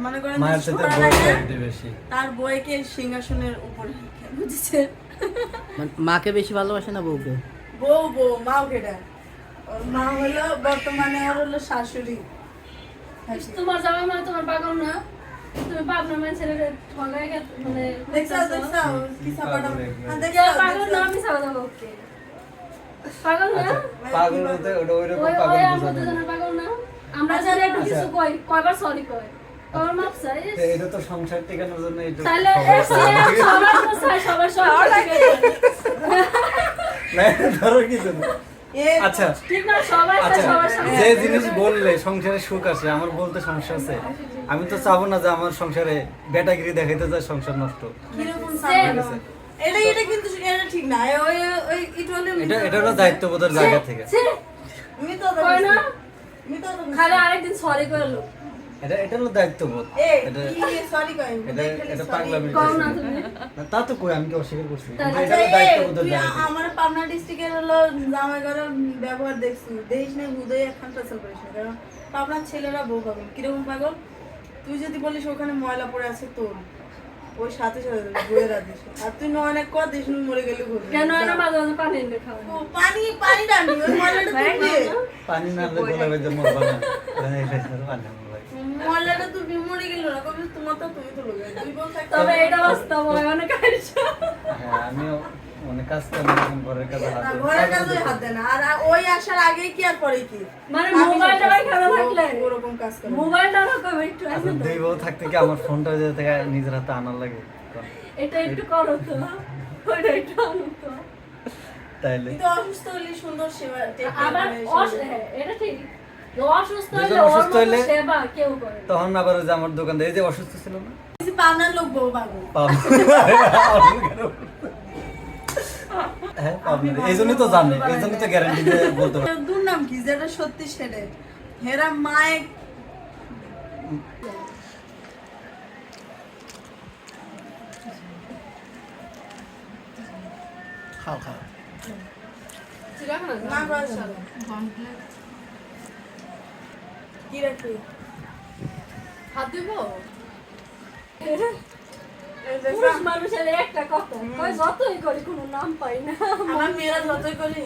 মনে করেন মায়ের সাথে ছোড়া বউয়ের বেশি। তার বইকে সিংহাসনের উপরে রাখে, বুঝেছেন মানে মাকে বেশি ভালোবাসে না বউকে? বউ বউ মাও কেটা ওর মা হলো বর্তমানে ওর হলো শাশুড়ি। তোমার জামাই মানে তোমার পাগল না? তুমি পাগল মানে ছেলেকে ঠগায় গে- মানে দেখছ দেখছ কি সাপাটা পাগল হ্যাঁ, কে দেখছ পাগল না আমি সাবা ওকে পাগল না? আচ্ছা পাগল বলতে ওটা ওইরকম পাগল ওই বোঝানো আমাদের না। জন্য পাগল না? আমরা আচ্ছা, যদি একটু কিছু আচ্ছা। কই কয়বার সরি কই এটা তো সংসার টিকানোর জন্য এটা। সবার সবার ধরো। আচ্ছা। আচ্ছা যে জিনিস বললে সংসারে সুখ আসে আমার বলতে সমস্যা আছে। আমি তো চাবো না যে আমার সংসারে বেটাগিরি দেখাইতে যায় সংসার নষ্ট। এটা এটা কিন্তু এটা ঠিক না। ওই ওই এটা এটা হলো দায়িত্ববোধের জায়গা থেকে। আমি তো না? আমি তো খালি আরেকদিন সরি করে লো এটা এটা হলো দায়িত্ববোধ। এটা কি সরি কই এটা এটা পাগলামি না তা তো কই আমি কি অস্বীকার করছি? এটা হলো তুই আমার পাবনা ডিস্ট্রিক্টের হলো জামাই ব্যবহার দেখছি। দেখিস না এখন ফেসল করিস না কারণ পাবনার ছেলেরা বউ পাগল। কীরকম পাগল? তুই যদি বলিস ওখানে ময়লা পড়ে আছে তোর। ওই সাথে সাথে আর তুই নয় অনেক কর দিস মরে গেলে ঘুরবি কেন এটা মাঝে মাঝে পানি এনে খাওয়া পানি পানি ডানি ওই মলাটা তুই পানি না হলে গোলা বেজে মরবা না। মলাটা তুলবি মরে গেল না কবি তোমার তো তুমি তো লোক তুই বল তবে এটা বাস্তব হয় অনেক আইসা হ্যাঁ আমিও কাজ এখন ঘরের কাজে হাত না, ঘরের কাজে হাত দেয় না। আর ওই আসার আগে কি আর পরে কি? মানে মোবাইলটা থাকলে? ওরকম কাজ করে মোবাইলটা রাখো একটু আচ্ছা, তো। দুই বউ থাকতে কি আমার ফোনটা যে থেকে নিজের হাতে আনার লাগে? এটা একটু করো তো। ওইটা একটু আনো তো। তাইলে। কিন্তু অসুস্থ হলে সুন্দর সেবা আবার। হ্যাঁ, এটা ঠিক। অসুস্থ দুজন হলে অসুস্থ হলে- সেবা কেউ করে না। তখন আবার যে আমার দোকানদার এই যে অসুস্থ ছিল না? কিছু পাবনার লোক বউ পাগল। পাবনা। হ্যাঁ। এই জন্যই তো জানি এই জন্যই তো গ্যারান্টি দিয়ে বলতে পারি। দুর্নাম কি? যেটা সত্যি সেটাই। হেরা মায়ে খাও খাও। না? করার সাথে কি রাখবি হাত দিব? পুরুষ মানুষের একটা কথা কই যতই করি কোনো নাম পাই না। আমার মেয়েরা যতই করি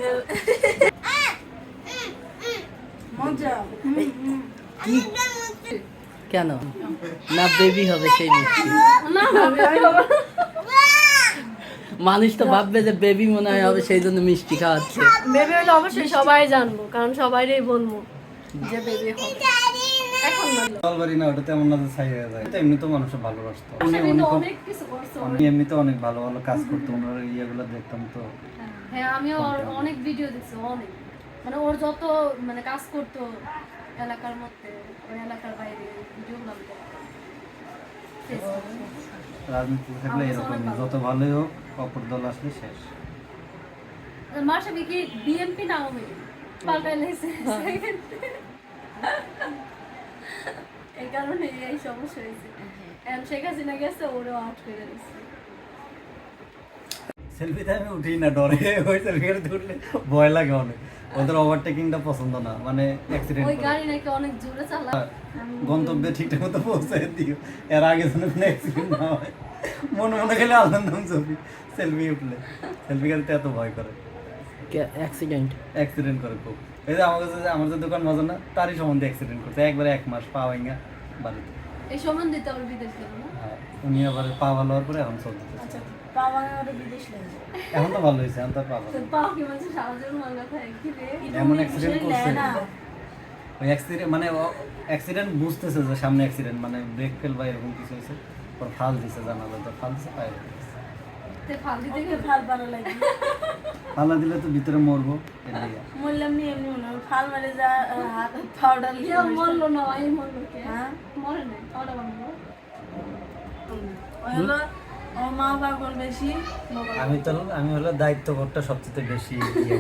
মজা। কেন? না বেবি হবে সেই মিষ্টি মানুষ তো ভাববে যে বেবি মনে হয় হবে সেই জন্য মিষ্টি খাওয়াচ্ছে। বেবি হলে অবশ্যই সবাই জানব কারণ সবাইরই বলব যে বেবি হবে। এখন না তলবারি না ওটা তেমন না ছাই হয়ে যায়। তো এমনি তো মানুষের ভালোবাসতো। উনি অনেক কিছু করছে অনেক ভালো ভালো কাজ করতো ওনার ইয়েগুলো দেখতাম তো। হ্যাঁ আমিও অনেক ভিডিও দেখছি অনেক। মানে ওর যত মানে কাজ করতো এলাকার মধ্যে ওই এলাকার বাইরে ভিডিওগুলো আমি রাজনীতি থাকলে এরকম যত ভালোই হোক অপর দল আসলে শেষ। মাসাবি কি বিএমপি না আওয়ামী লীগ? এই কারণে এই সমস্যা হয়েছে। শেখ হাসিনা গেছে ওরেও আউট করে দিচ্ছে সেলফিতে আমি উঠি না ডরে ওই ভয় লাগে অনেক। ওদের ওভারটেকিংটা পছন্দ না মানে অ্যাক্সিডেন্ট ওই গাড়ি নাকি অনেক জোরে চালায়। গন্তব্যে ঠিকঠাক মতো পৌঁছে দিও এর আগে যেন কোনো অ্যাক্সিডেন্ট না হয়। মনে মনে গেলে নাম ছবি সেলফি উঠলে। সেলফি গাড়িতে এত ভয় করে। অ্যাক্সিডেন্ট অ্যাক্সিডেন্ট করে খুব। এই যে আমার কাছে যে- আমার যে দোকান মজা না তারই সম্বন্ধে অ্যাক্সিডেন্ট করছে। একবারে এক মাস পা ভাঙা বাড়িতে। এই সম্বন্ধিত আবার বিদেশ গেল না? হ্যাঁ উনি আবার পা ভালো হওয়ার পরে এখন চলতে আচ্ছা বাবা ওরা বিদেশ লাগে এখন তো ভালো হয়েছে এখন তো পা ভালো তো পাও কি মানুষ সারা জীবন মাঙ্গা থাকে এমন অ্যাক্সিডেন্ট করছে। ওই অ্যাক্সিডেন্ট মানে অ্যাক্সিডেন্ট বুঝতেছে যে সামনে অ্যাক্সিডেন্ট মানে ব্রেক ফেল বা এরকম কিছু হয়েছে। ওর ফাল দিছে জানালো তো ফাল দিছে পায়ে তে ফাল দিলে তো ভিতরে মরবো মরলাম নি এমনি মনে হয়। ফাল মারে যা হাত পাউডার কেউ মরলো না মরলো কে? হ্যাঁ? মরে বানাবো ওই হলো ও মা পাগল বেশি আমি তো আমি হলো দায়িত্ব দায়িত্ববোধটা সবচেয়ে বেশি ইয়ে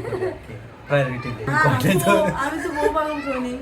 প্রায়োরিটি দিই আমি তো- বউ পাগল করিনি।